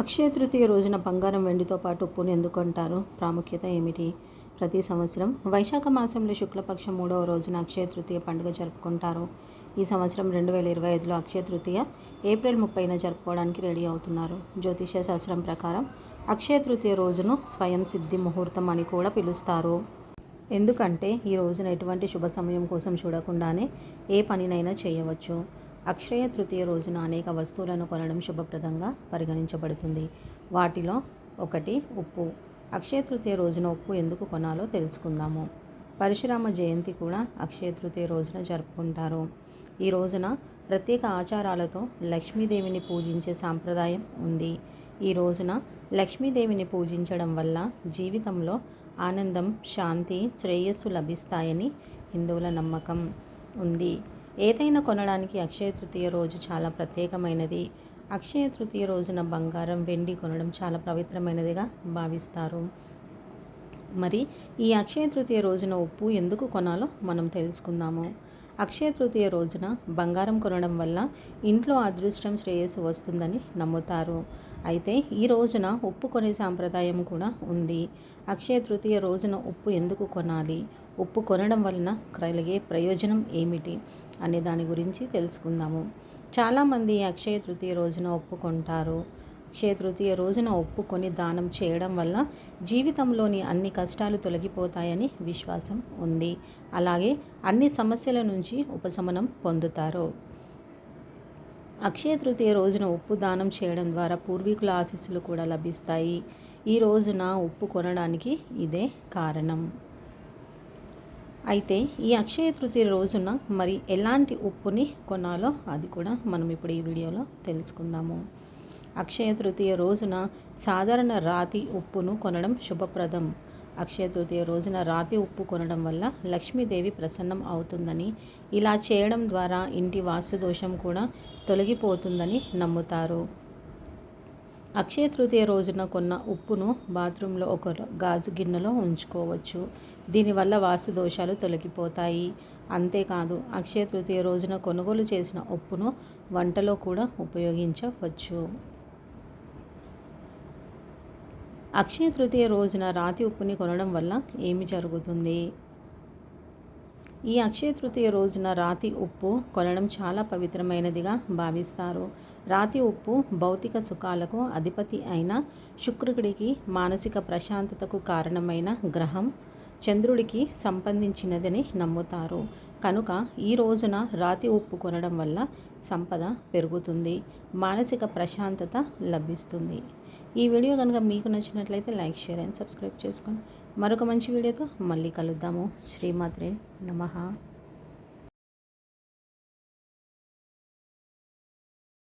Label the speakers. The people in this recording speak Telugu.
Speaker 1: అక్షయ తృతీయ రోజున బంగారం వెండితో పాటు ఉప్పును ఎందుకు అంటారు ప్రాముఖ్యత ఏమిటి? ప్రతి సంవత్సరం వైశాఖ మాసంలో శుక్లపక్షం మూడవ రోజున అక్షయ తృతీయ పండుగ జరుపుకుంటారు. ఈ సంవత్సరం రెండు వేల ఇరవై ఐదులో అక్షయ తృతీయ ఏప్రిల్ ముప్పైన జరుపుకోవడానికి రెడీ అవుతున్నారు. జ్యోతిష శాస్త్రం ప్రకారం అక్షయ తృతీయ రోజును స్వయం సిద్ధి ముహూర్తం అని కూడా పిలుస్తారు. ఎందుకంటే ఈ రోజున ఎటువంటి శుభ సమయం కోసం చూడకుండానే ఏ పనినైనా చేయవచ్చు. అక్షయ తృతీయ రోజున అనేక వస్తువులను కొనడం శుభప్రదంగా పరిగణించబడుతుంది. వాటిలో ఒకటి ఉప్పు. అక్షయ తృతీయ రోజున ఉప్పు ఎందుకు కొనాలో తెలుసుకుందాము. పరశురామ జయంతి కూడా అక్షయ తృతీయ రోజున జరుపుకుంటారు. ఈ రోజున ప్రత్యేక ఆచారాలతో లక్ష్మీదేవిని పూజించే సాంప్రదాయం ఉంది. ఈ రోజున లక్ష్మీదేవిని పూజించడం వల్ల జీవితంలో ఆనందం శాంతి శ్రేయస్సు లభిస్తాయని హిందువుల నమ్మకం ఉంది. ఏదైనా కొనడానికి అక్షయ తృతీయ రోజు చాలా ప్రత్యేకమైనది. అక్షయ తృతీయ రోజున బంగారం వెండి కొనడం చాలా పవిత్రమైనదిగా భావిస్తారు. మరి ఈ అక్షయ తృతీయ రోజున ఉప్పు ఎందుకు కొనాలో మనం తెలుసుకుందాము. అక్షయ తృతీయ రోజున బంగారం కొనడం వల్ల ఇంట్లో అదృష్టం శ్రేయస్సు వస్తుందని నమ్ముతారు. అయితే ఈ రోజున ఉప్పు కొనే సాంప్రదాయం కూడా ఉంది. అక్షయ తృతీయ రోజున ఉప్పు ఎందుకు కొనాలి? ఉప్పు కొనడం వలన కలిగే ప్రయోజనం ఏమిటి? అనే దాని గురించి తెలుసుకుందాము. చాలామంది అక్షయ తృతీయ రోజున ఉప్పు కొంటారు. అక్షయ తృతీయ రోజున ఉప్పు కొని దానం చేయడం వల్ల జీవితంలోని అన్ని కష్టాలు తొలగిపోతాయని విశ్వాసం ఉంది. అలాగే అన్ని సమస్యల నుంచి ఉపశమనం పొందుతారు. అక్షయ తృతీయ రోజున ఉప్పు దానం చేయడం ద్వారా పూర్వీకుల ఆశీస్సులు కూడా లభిస్తాయి. ఈ రోజున ఉప్పు కొనడానికి ఇదే కారణం. అయితే ఈ అక్షయ తృతీయ రోజున మరి ఎలాంటి ఉప్పుని కొనాలో అది కూడా మనం ఇప్పుడు ఈ వీడియోలో తెలుసుకుందాము. అక్షయ తృతీయ రోజున సాధారణ రాతి ఉప్పును కొనడం శుభప్రదం. అక్షయ తృతీయ రోజున రాతి ఉప్పు కొనడం వల్ల లక్ష్మీదేవి ప్రసన్నం అవుతుందని ఇలా చేయడం ద్వారా ఇంటి వాస్తు దోషం కూడా తొలగిపోతుందని నమ్ముతారు. అక్షయ తృతీయ రోజున కొన్న ఉప్పును బాత్రూంలో ఒక గాజు గిన్నెలో ఉంచుకోవచ్చు. దీనివల్ల వాస్తు దోషాలు తొలగిపోతాయి. అంతేకాదు అక్షయ తృతీయ రోజున కొనుగోలు చేసిన ఉప్పును వంటలో కూడా ఉపయోగించవచ్చు. అక్షయ తృతీయ రోజున రాతి ఉప్పుని కొనడం వల్ల ఏమి జరుగుతుంది? ఈ అక్షయ తృతీయ రోజున రాతి ఉప్పు కొనడం చాలా పవిత్రమైనదిగా భావిస్తారు. రాతి ఉప్పు భౌతిక సుఖాలకు అధిపతి అయిన శుక్రుడికి మానసిక ప్రశాంతతకు కారణమైన గ్రహం చంద్రుడికి సంబంధించినదని నమ్ముతారు. కనుక ఈ రోజున రాతి ఉప్పు కొనడం వల్ల సంపద పెరుగుతుంది మానసిక ప్రశాంతత లభిస్తుంది. ఈ వీడియో కనుక మీకు నచ్చినట్లయితే లైక్ షేర్ అండ్ సబ్స్క్రైబ్ చేసుకోండి. మరొక మంచి వీడియోతో మళ్ళీ కలుద్దాము. శ్రీమాత్రే నమ.